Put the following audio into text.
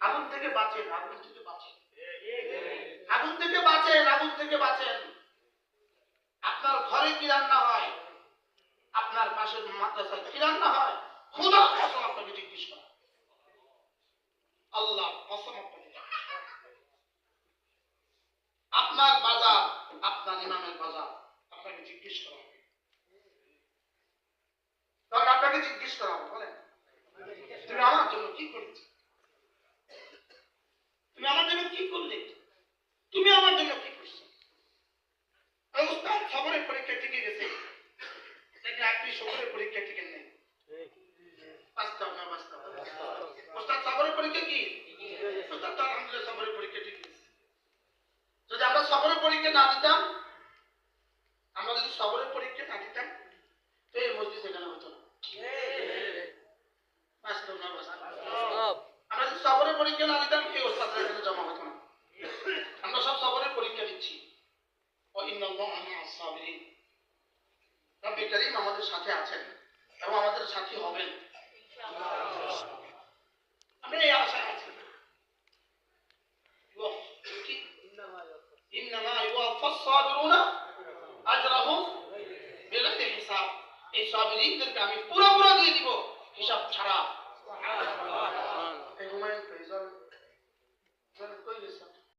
আগুন থেকে বাঁচেন আগুন থেকে বাঁচেন আপনার ঘরে কি রান্না হয়? আপনার পাশের মাদ্রাসায় কি রান্না হয়? খুদা কসম আপনাকে জিজ্ঞেস করা। আল্লাহ কসম আপনার বাজার, আপনার ইমামের বাজার, আপনাকে জিজ্ঞেস করা হবে। তখন আপনাকে জিজ্ঞেস করা হবে বলেন তুমি আমার জন্য কি করেছ তুমি আমার জন্য কি করলে? তুমি আমার জন্য কি করছ? উস্তাদ খবরের পরীক্ষা টিকে গেছে। দেখলে আপনি সবরের পরীক্ষা টিকে নেই। বাস্তব না বাস্তব উস্তাদ সবরের পরীক্ষা কি? উস্তাদ তো আলহামদুলিল্লাহ সবরের পরীক্ষা টিকে যদি আমরা সবরের পরীক্ষা না দিতাম আমরা যদি সবরের পরীক্ষা না দিতাম তো এই মসজিদ এখানে হতো না। বাস্তব না বাস্তব আমরা যদি সবরের পরীক্ষা না দিতাম এই ওস্তাদরা এখানে জমা হতো না আমরা সব সবরের পরীক্ষা দিচ্ছি ও ইন্নাল্লাহ মা আস-সাবিরিন রব্বি করিম আমাদের সাথে আছেন এবং আমাদের সাথী হবেন। আমরা এই আশায় আছি। আমি পুরো পুরো দিয়ে দিব হিসাব ছাড়া।